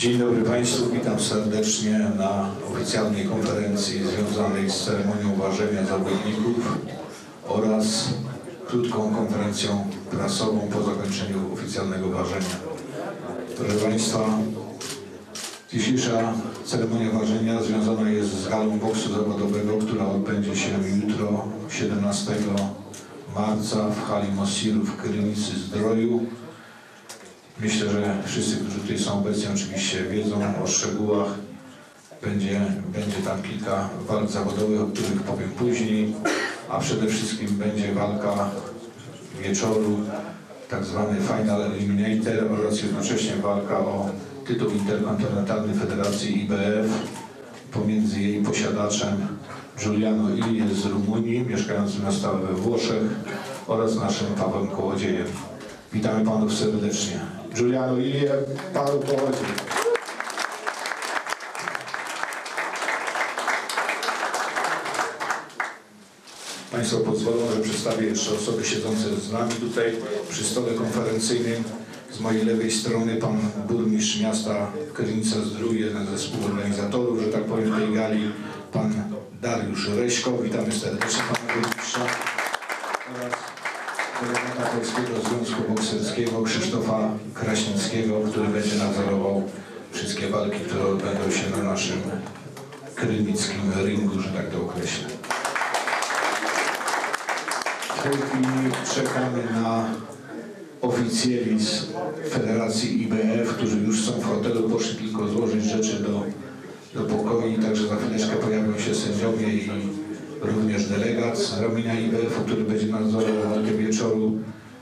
Dzień dobry Państwu, witam serdecznie na oficjalnej konferencji związanej z ceremonią ważenia zawodników oraz krótką konferencją prasową po zakończeniu oficjalnego ważenia. Proszę Państwa, dzisiejsza ceremonia ważenia związana jest z galą boksu zawodowego, która odbędzie się jutro 17 marca w hali Mosiru w Krynicy Zdroju. Myślę, że wszyscy, którzy tutaj są obecni oczywiście wiedzą o szczegółach. Będzie, będzie tam kilka walk zawodowych, o których powiem później, a przede wszystkim będzie walka wieczoru, tak zwany Final Eliminator oraz jednocześnie walka o tytuł interkontynentalny Federacji IBF pomiędzy jej posiadaczem Giuliano Ilie z Rumunii, mieszkającym na stałe we Włoszech oraz naszym Pawłem Kołodziejem. Witamy Panów serdecznie. Giuliano Ilie, Paweł Kołodziej. Państwo pozwolą, że przedstawię jeszcze osoby siedzące z nami tutaj przy stole konferencyjnym. Z mojej lewej strony pan burmistrz miasta Krynica Zdrój, jeden ze współorganizatorów, że tak powiem, tej gali, pan Dariusz Reśko. Witamy serdecznie pana burmistrza. Oraz Polskiego Związku Bokserskiego Krzysztofa Kraśnickiego, który będzie nadzorował wszystkie walki, które odbędą się na naszym krynickim ringu, że tak to określę. W tej chwili czekamy na oficjeli z Federacji IBF, którzy już są w hotelu, poszli tylko złożyć rzeczy do, do pokoi, także za chwileczkę pojawią się sędziowie i również delegat z ramienia IBF-u, który będzie nadzorował walkę wieczoru,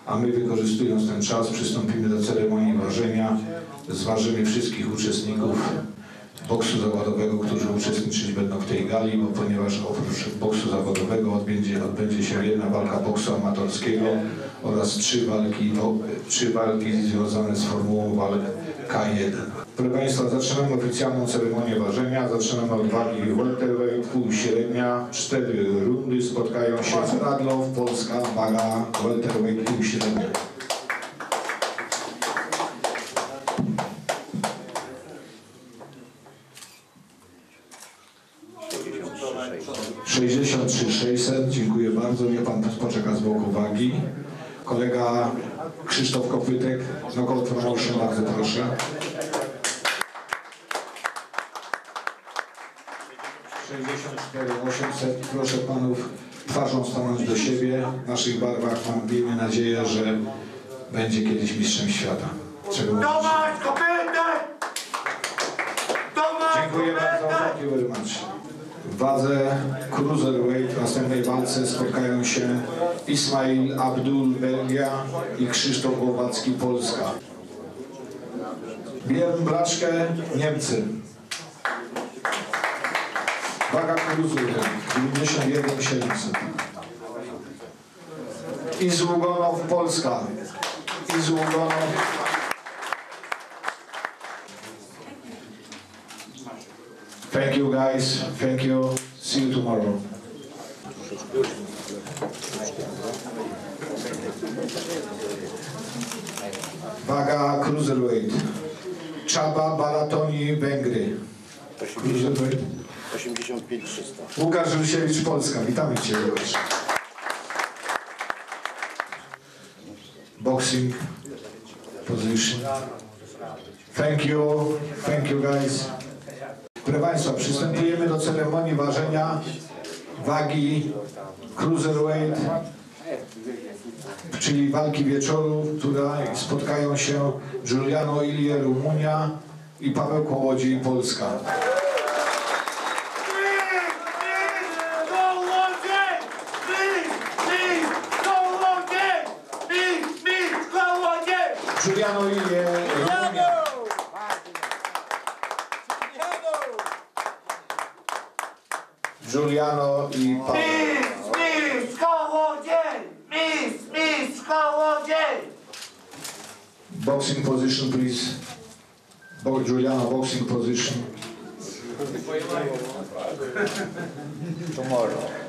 a my wykorzystując ten czas przystąpimy do ceremonii ważenia, zważymy wszystkich uczestników boksu zawodowego, którzy uczestniczyć będą w tej gali, bo ponieważ oprócz boksu zawodowego odbędzie, odbędzie się jedna walka boksu amatorskiego oraz trzy walki, trzy walki związane z formułą walk K1. Proszę Państwa, zaczynamy oficjalną ceremonię ważenia. Zaczynamy od wagi welterweight, pół średnia. Cztery rundy spotkają się z Radlow, Polska, waga welterweight, pół średnia. 63 600, dziękuję bardzo. Niech Pan poczeka z boku wagi. Kolega Krzysztof Kopytek, Knockout Promotion, bardzo proszę. 64 800, proszę Panów twarzą stanąć do siebie. W naszych barwach mam miejmy nadzieję, że będzie kiedyś mistrzem świata. Czego Tomasz Kopytek! Dziękuję bardzo. Thank you very much. W wadze cruiserweight w następnej walce spotkają się Ismail Abdul Belgia i Krzysztof Głowacki Polska. Biłem Blaszkę Niemcy. Waga cruiserweight 91 700. Izługonow Polska. Izługonow Thank you guys. Thank you. See you tomorrow. Waga cruiserweight. Czaba Balatoni Węgry. Cruiserweight. 85 300. Łukasz Rysiewicz Polska. Witamy Cię Łukasz. Boxing position. Thank you. Thank you guys. Proszę Państwa, przystępujemy do ceremonii ważenia wagi cruiserweight, czyli walki wieczoru, która spotkają się Giuliano Ilie, Rumunia i Paweł Kołodziej, Polska. Kołodziej! Mistrz! Mistrz! Kołodziej! Mistrz! Mistrz! Kołodziej! Giuliano Ilie, Rumunia. Giuliano i Paweł. Mistrz! Mistrz! Kołodziej! Mistrz! Mistrz! Kołodziej! Boxing position, please. Bo Giuliano, boxing position. Tomorrow.